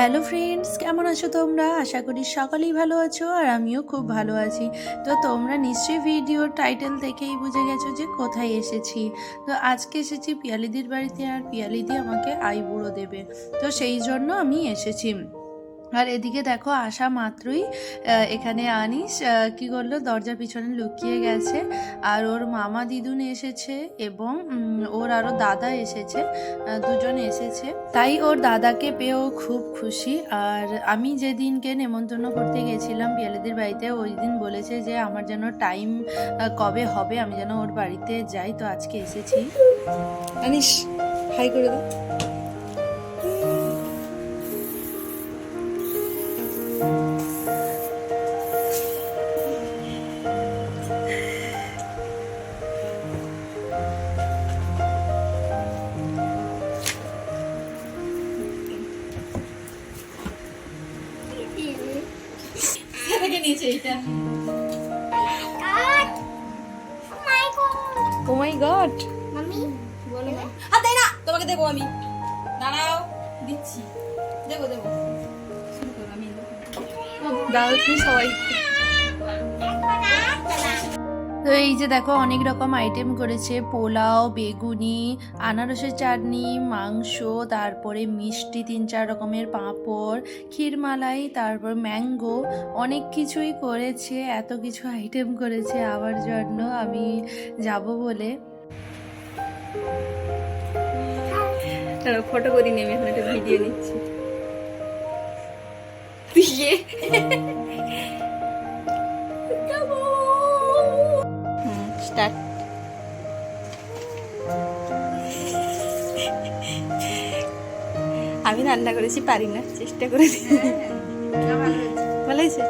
Hello friends, কেমন আছো তোমরা? আশা করি সকলেই ভালো আছো আর আমিও খুব ভালো আছি। তো তোমরা নিশ্চয়ই ভিডিওর টাইটেল দেখেই বুঝে গেছো যে কোথায় এসেছি। তো আজকে এসেছি পিয়ালিদির বাড়িতে আর পিয়ালিদি আমাকে আইবুড়ো দেবে। তো সেই জন্য আমি এসেছি। আর এদিকে দেখো আসা মাত্রই এখানে আনিস কি করল? দরজার পিছনে লুকিয়ে গেছে। আর ওর মামা দিদুন এসেছে এবং ওর আরও দাদা এসেছে দুজন এসেছে। তাই ওর দাদাকে পেয়েও খুব খুশি। আর আমি যেদিনকে নেমন্তন্ন করতে গেছিলাম পিয়ালিদের বাড়িতে, ওই দিন বলেছে যে, আমার যেন টাইম কবে হবে? আমি যেন ওর বাড়িতে যাই। তো আজকে এসেছি। আনিস, হাই করে দাও ও মাই গড আর দেই না তোমাকে দেবো আমি। দাঁড়াও দিচ্ছি। দেবো দেবো। শুরু করো আমি দাও তুমি সবাই। তো এই যে দেখো অনেক রকম আইটেম করেছে পোলাও বেগুনি আনারসের চাটনি মাংস তারপরে মিষ্টি তিন চার রকমের পাঁপড় ক্ষীরমালাই তারপর ম্যাঙ্গো অনেক কিছুই করেছে এত কিছু আইটেম করেছে আমার জন্য আমি যাব বলে। ফটো করি নি আমি এখন একটা ভিডিও নিচ্ছি। স্টার্ট। আমি রান্না করেছি পারি না চেষ্টা করে ভালো হয়েছে?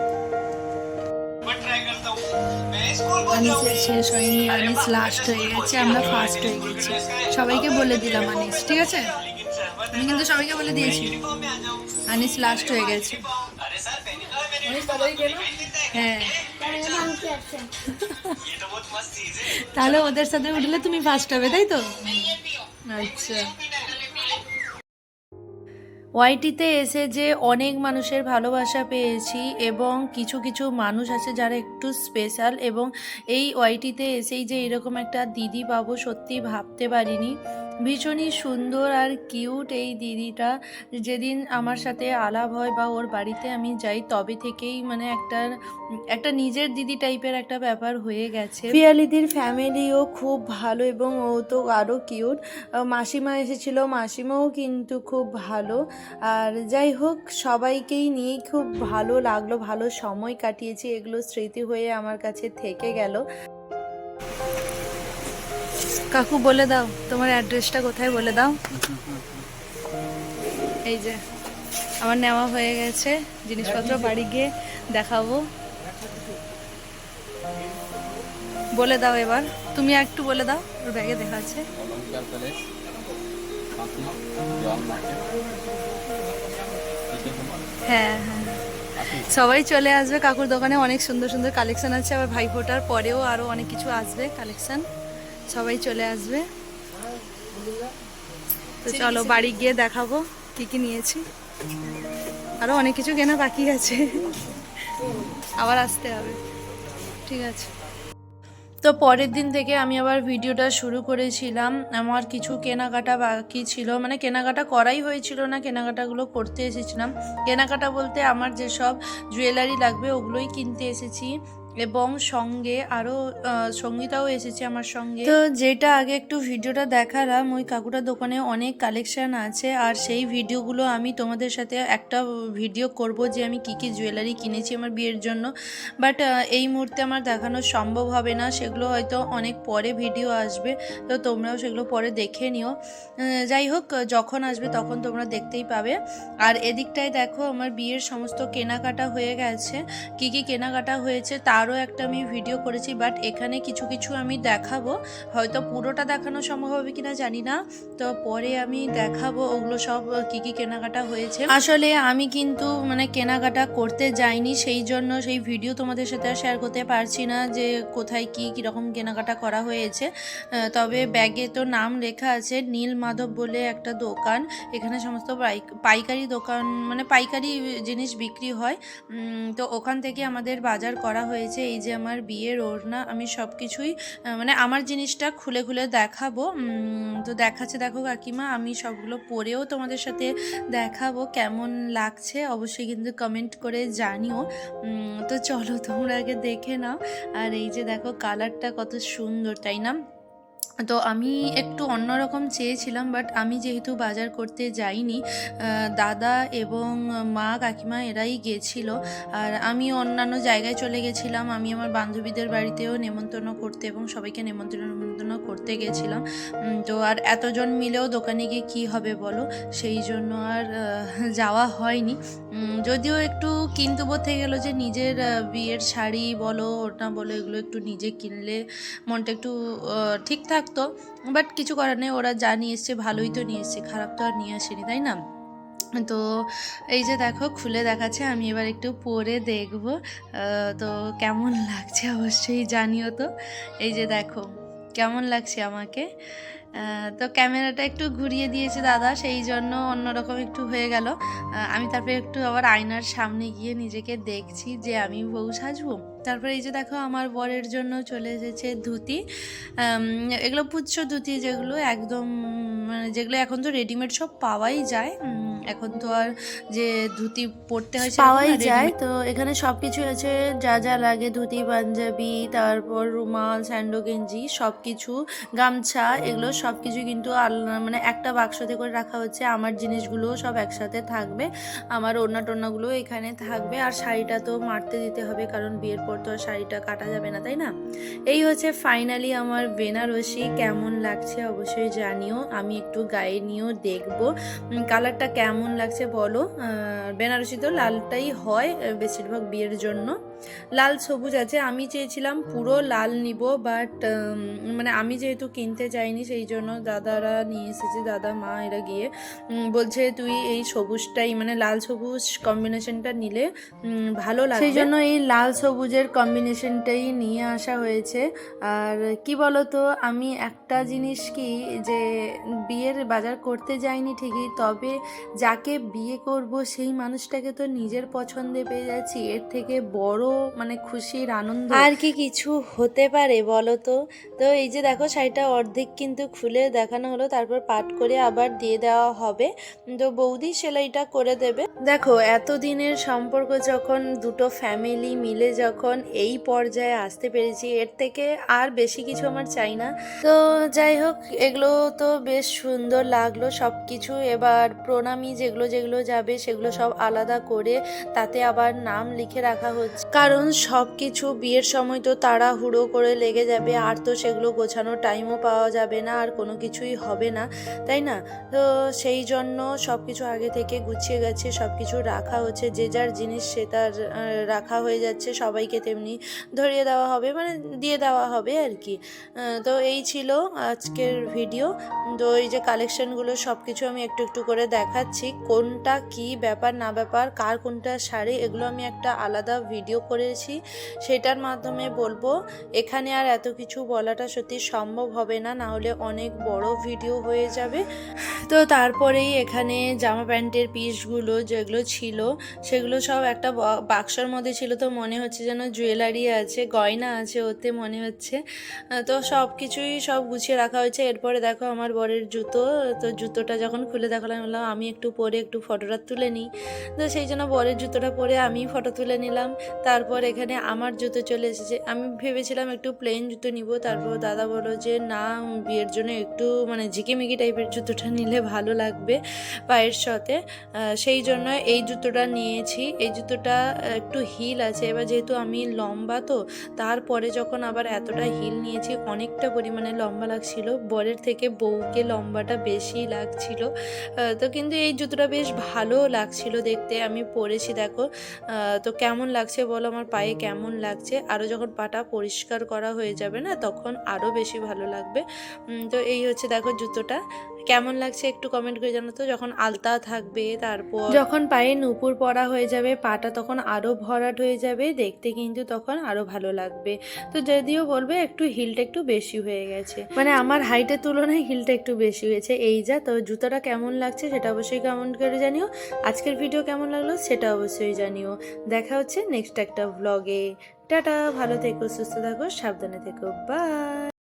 আনিসের শেষ হয়নি আনিস লাস্ট হয়ে গেছে আমরা ফার্স্ট হয়ে গেছি। সবাইকে বলে দিলাম আনিস ঠিক আছে? আমি কিন্তু সবাইকে বলে দিয়েছি। আনিস লাস্ট হয়ে গেছে। হ্যাঁ তাহলে ওদের সাথে উঠলে তুমি ফার্স্ট হবে, তাই তো? আচ্ছা। ওয়াইটিতে এসে যে অনেক মানুষের ভালোবাসা পেয়েছি এবং কিছু কিছু মানুষ আছে যারা একটু স্পেশাল এবং এই ওয়াইটিতে এসেই যে এরকম একটা দিদি পাবো সত্যি ভাবতে পারিনি। ভীষণই সুন্দর আর কিউট এই দিদিটা। যেদিন আমার সাথে আলাপ হয় বা ওর বাড়িতে আমি যাই, তবে থেকেই মানে একটা একটা নিজের দিদি টাইপের একটা ব্যাপার হয়ে গেছে। পিয়ালিদির ফ্যামিলিও খুব ভালো এবং ও তো আরও কিউট মাসিমা এসেছিল, মাসিমাও কিন্তু খুব ভালো। আর যাই হোক, সবাইকেই নিয়ে খুব ভালো লাগল, ভালো সময় কাটিয়েছি। এগুলো স্মৃতি হয়ে আমার কাছে থেকে গেল। কাকু বলে দাও, তোমার অ্যাড্রেসটা কোথায় বলে দাও। এই যে, আমার নেওয়া হয়ে গেছে, জিনিসপত্র বাড়ি গিয়ে দেখাবো। বলে দাও এবার, তুমি একটু বলে দাও, ওর ব্যাগে দেখা আছে। হ্যাঁ হ্যাঁ। সবাই চলে আসবে, কাকুর দোকানে অনেক সুন্দর সুন্দর কালেকশন আছে, আবার ভাইফোঁটার পরেও আরও অনেক কিছু আসবে কালেকশন। সবাই চলে আসবে। তো চলো বাড়ি গিয়ে দেখাবো কি কি নিয়েছি। আরও অনেক কিছু কেনা বাকি আছে। আবার আসতে হবে। ঠিক আছে। তো পরের দিন থেকে আমি আবার ভিডিওটা শুরু করেছিলাম। আমার কিছু কেনাকাটা বাকি ছিল। মানে কেনাকাটা করাই হয়েছিল না কেনাকাটাগুলো করতে এসেছিলাম। কেনাকাটা বলতে আমার যেসব জুয়েলারি লাগবে ওগুলোই কিনতে এসেছি। এবং সঙ্গে আরও সঙ্গীতাও এসেছে আমার সঙ্গে। তো যেটা আগে একটু ভিডিওটা দেখালাম, ওই কাকুটার দোকানে অনেক কালেকশন আছে আর সেই ভিডিওগুলো আমি তোমাদের সাথে একটা ভিডিও করব যে আমি কি কি জুয়েলারি কিনেছি আমার বিয়ের জন্য। বাট এই মুহূর্তে আমার দেখানো সম্ভব হবে না, সেগুলো হয়তো অনেক পরে ভিডিও আসবে, তো তোমরাও সেগুলো পরে দেখে নিও। যাই হোক, যখন আসবে তখন তোমরা দেখতেই পাবে। আর এদিকটায় দেখো আমার বিয়ের সমস্ত কেনাকাটা হয়ে গেছে। কি কি কেনাকাটা হয়েছে তারও আরও একটা আমি ভিডিও করেছি বাট এখানে কিছু কিছু আমি দেখাবো। হয়তো পুরোটা দেখানো সম্ভব হবে কিনা জানি না। তো পরে আমি দেখাবো ওগুলো সব, কি কি কেনাকাটা হয়েছে। আসলে আমি কিন্তু মানে কেনাকাটা করতে যাইনি, সেই জন্য সেই ভিডিও তোমাদের সাথে আর শেয়ার করতে পারছি না যে কোথায় কি কীরকম কেনাকাটা করা হয়েছে। তবে ব্যাগে তো নাম লেখা আছে, নীল মাধব বলে একটা দোকান। এখানে সমস্ত পাইকারি দোকান মানে পাইকারি জিনিস বিক্রি হয়। তো ওখান থেকে আমাদের বাজার করা হয়েছে। এই যে আমার বিয়ের ওড়না, আমি সব কিছুই মানে আমার জিনিসটা খুলে খুলে দেখাবো। তো দেখাচ্ছে, দেখো কাকিমা, আমি সবগুলো পরেও তোমাদের সাথে দেখাবো কেমন লাগছে। অবশ্যই কিন্তু কমেন্ট করে জানিও। তো চলো তোমরা আগে দেখে নাও। আর এই যে দেখো কালারটা কত সুন্দর, তাই না? তো আমি একটু অন্যরকম চেয়েছিলাম বাট আমি যেহেতু বাজার করতে যাইনি দাদা এবং মা কাকিমা এরাই গেছিল। আর আমি অন্যান্য জায়গায় চলে গেছিলাম আমি আমার বান্ধবীদের বাড়িতেও নেমন্তন্ন করতে এবং সবাইকে নেমন্তন্ন নেমন্তন্ন করতে গেছিলাম। তো আর এতজন মিলেও দোকানে গিয়ে কী হবে বলো? সেই জন্য আর যাওয়া হয়নি। যদিও একটু কিন্তু বোধ গেলো যে নিজের বিয়ের শাড়ি বলো ওটা বলো এগুলো একটু নিজে কিনলে মনটা একটু আহ, ঠিক থাকতো বাট কিছু করার নেই, ওরা যা নিয়ে এসছে ভালোই তো নিয়ে এসছে, খারাপ তো আর নিয়ে আসেনি, তাই না? তো এই যে দেখো, খুলে দেখাচ্ছে, আমি এবার একটু পরে দেখব তো কেমন লাগছে অবশ্যই জানিও তো। এই যে দেখো, কেমন লাগছে আমাকে? তো ক্যামেরাটা একটু ঘুরিয়ে দিয়েছে দাদা, সেই জন্য অন্যরকম একটু হয়ে গেল। আমি তারপরে একটু আবার আয়নার সামনে গিয়ে নিজেকে দেখছি যে আমি বউ সাজবো। তারপরে এই যে দেখো আমার বরের জন্য চলে এসেছে ধুতি। এগুলো পুচ্ছ ধুতি যেগুলো একদম মানে যেগুলো এখন তো রেডিমেড সব পাওয়াই যায়। এখন তো আর যে ধুতি পরতে হয় পাওয়াই যায়। তো এখানে সব কিছু আছে যা যা লাগে ধুতি পাঞ্জাবি তারপর রুমাল স্যান্ডো গেঞ্জি সব কিছু গামছা এগুলো সব কিছু কিন্তু মানে একটা বাক্সতে করে রাখা হচ্ছে। আমার জিনিসগুলো সব একসাথে থাকবে। আমার ওড়না টোড়নাগুলো এখানে থাকবে। আর শাড়িটা তো মারতে দিতে হবে কারণ বিয়ের পর তো শাড়িটা কাটা যাবে না, তাই না? এই হচ্ছে ফাইনালি আমার বেনারসি, কেমন লাগছে অবশ্যই জানিও। আমি একটু গায়ে নিয়েও দেখব। কালারটা কেমন লাগছে বলো? বেনারসি তো লালটাই হয় বেশিরভাগ বিয়ের জন্য। লাল সবুজ আছে। আমি চেয়েছিলাম পুরো লাল নিব বাট মানে আমি যেহেতু কিনতে চাইনি সেই জন্য দাদারা নিয়ে এসেছে, দাদা, মা এরা গিয়ে বলছে তুই এই সবুজটাই মানে লাল সবুজ কম্বিনেশনটা নিলে ভালো লাগে সেই জন্য এই লাল সবুজের কম্বিনেশনটাই নিয়ে আসা হয়েছে। আর কি বলতো, আমি একটা জিনিস কি, যে বিয়ের বাজার করতে যাইনি ঠিকই, তবে যাকে বিয়ে করব, সেই মানুষটাকে তো নিজের পছন্দে পেয়ে যাচ্ছি। এর থেকে বড় মানে খুশির আনন্দ। আর কি কিছু হতে পারে বলো তো? তো এই যে দেখো, শাড়িটা অর্ধেক কিন্তু খুলে দেখানো হলো, তারপর পাট করে আবার দিয়ে দেওয়া হবে। তো বৌদি সেলাইটা করে দেবে। দেখো, এতদিনের সম্পর্ক যখন দুটো ফ্যামিলি মিলে যখন এই পর্যায়ে আসতে পেরেছি, এর থেকে আর বেশি কিছু আমার চাই না। তো যাই হোক, এগুলো তো বেশ সুন্দর লাগল সব কিছু এবার প্রণামী যেগুলো যেগুলো যাবে, সেগুলো সব আলাদা করে তাতে আবার নাম লিখে রাখা হচ্ছে। কারণ সব কিছু বিয়ের সময় তো তাড়াহুড়ো করে লেগে যাবে, আর তো সেগুলো গোছানোর টাইমও পাওয়া যাবে না, আর কোনো কিছুই হবে না, তাই না? তো সেই জন্য সব কিছু আগে থেকে গুছিয়ে গেছে সব কিছু রাখা হচ্ছে, যে যার জিনিস সে তার রাখা হয়ে যাচ্ছে, সবাইকে তেমনি ধরিয়ে দেওয়া হবে মানে দিয়ে দেওয়া হবে আর কি। তো এই ছিল আজকের ভিডিও তো এই যে কালেকশনগুলো সব কিছু আমি একটু একটু করে দেখাচ্ছি, কোনটা কি ব্যাপার না ব্যাপার, কার কোনটা শাড়ি, এগুলো আমি একটা আলাদা ভিডিও করেছি, সেটার মাধ্যমে বলব, এখানে আর এত কিছু বলাটা সত্যি সম্ভব হবে না না হলে অনেক বড় ভিডিও হয়ে যাবে। তো তারপরেই এখানে জামা প্যান্টের পিসগুলো যেগুলো ছিল, সেগুলো সব একটা বাক্সর মধ্যে ছিল, তো মনে হচ্ছে যেন জুয়েলারি আছে, গয়না আছে, ওতে মনে হচ্ছে। তো সব কিছুই সব গুছিয়ে রাখা হয়েছে, এরপরে দেখো আমার বরের জুতো, তো জুতোটা যখন খুলে দেখালাম বললাম, আমি একটু পরে একটু ফটোটা তুলে নিই। তো সেই জন্য বরের জুতোটা পরে আমি ফটো তুলে নিলাম। তারপর এখানে আমার জুতো চলে এসেছে। আমি ভেবেছিলাম একটু প্লেন জুতো নিব। তারপর দাদা বলো যে, না, বিয়ের জন্য একটু মানে ঝিকিমিকি টাইপের জুতোটা নিলে ভালো লাগবে পায়ের সাথে। সেই জন্য এই জুতোটা নিয়েছি। এই জুতোটা একটু হিল আছে। এবার যেহেতু আমি লম্বা তো, তারপরে যখন আবার এতটা হিল নিয়েছি, অনেকটা পরিমাণে লম্বা লাগছিল। বরের থেকে বউকে লম্বাটা বেশি লাগছিল। তো কিন্তু এই জুতোটা বেশ ভালো লাগছিল দেখতে। আমি পরেছি, দেখো। তো কেমন লাগছে বলো? আমার পায়ে কেমন লাগছে আরও যখন পাটা পরিষ্কার করা হয়ে যাবে না, তখন আরও বেশি ভালো লাগবে। তো এই হচ্ছে, দেখো জুতোটা। কেমন লাগছে একটু কমেন্ট করে জানো তো? যখন আলতা থাকবে, তারপর যখন পায়ে নুপুর পরা হয়ে যাবে, পাটা তখন আরও ভরাট হয়ে যাবে, দেখতে কিন্তু তখন আরও ভালো লাগবে। তো যদিও বলবে একটু হিলটা একটু বেশি হয়ে গেছে। মানে আমার হাইটের তুলনায় হিলটা একটু বেশি হয়েছে। এই যা, তো জুতোটা কেমন লাগছে সেটা অবশ্যই কমেন্ট করে জানিও। আজকের ভিডিও কেমন লাগল সেটা অবশ্যই জানিও। দেখা হচ্ছে নেক্সট একটা ব্লগে টাটা, ভালো থেকো, সুস্থ থাকো, সাবধানে থেকো। বাই